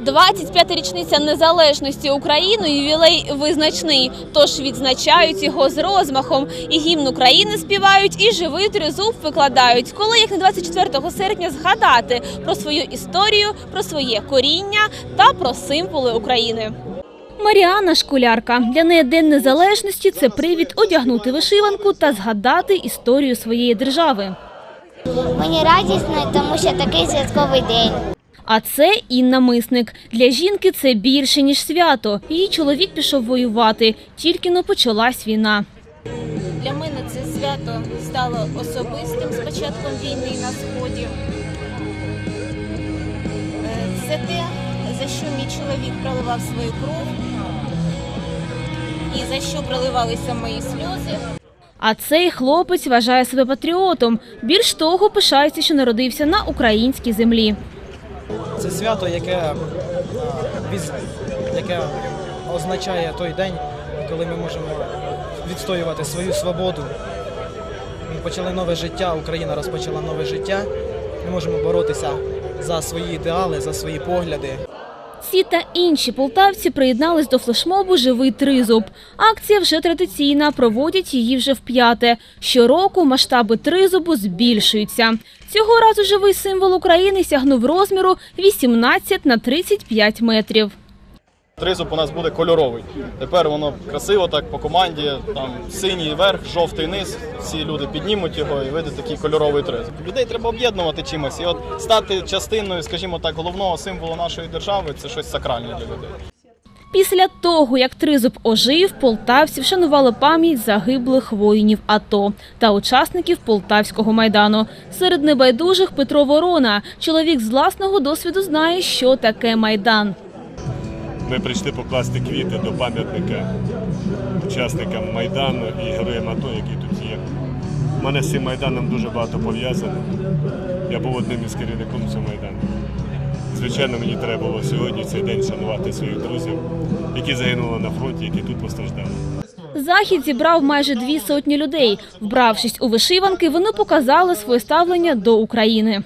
25 річниця незалежності України ювілей визначний. Тож відзначають його з розмахом. І гімн України співають, і живий тризуб викладають. Коли як не 24 серпня згадати про свою історію, про своє коріння та про символи України. Маріана школярка. Для неї День Незалежності це привід одягнути вишиванку та згадати історію своєї держави. Мені радісно, тому що такий святковий день. А це Інна Мисник. Для жінки це більше ніж свято. Її чоловік пішов воювати, тільки но почалась війна. Для мене це свято стало особистим з початком війни на сході. Е, Це те, за що мій чоловік проливав свою кров і за що проливалися мої сльози. А цей хлопець вважає себе патріотом. Більш того, пишається, що народився на українській землі. Це свято, яке, е, яке означає той день, коли ми можемо відстоювати свою свободу. Ми почали нове життя, Україна розпочала нове життя. Ми можемо боротися за свої ідеали, за свої погляди. Ці та інші полтавці приєднались до флешмобу Живий тризуб. Акція вже традиційна, проводять її вже вп'яте. Щороку масштаби тризубу збільшуються. Цього разу живий символ України сягнув розміру 18 на 35 метрів. Тризуб у нас буде кольоровий. Тепер воно красиво так по команді. Там синій верх, жовтий низ. Всі люди піднімуть його і вийде такий кольоровий тризуб. Людей треба об'єднувати чимось. І от стати частиною, скажімо так, головного символу нашої держави це щось сакральне для людей. Після того, як тризуб ожив, полтавці вшанували пам'ять загиблих воїнів АТО та учасників Полтавського майдану. Серед небайдужих Петро Ворона. Чоловік з власного досвіду знає, що таке майдан. Ми прийшли покласти квіти до пам'ятника учасникам Майдану і героям АТО, які тут є. У мене з цим Майданом дуже багато пов'язано. Я був одним із керівником цього Майдану. Звичайно, мені треба було сьогодні цей день шанувати своїх друзів, які загинули на фронті, які тут постраждали. Захід зібрав майже дві сотні людей. Вбравшись у вишиванки, вони показали своє ставлення до України.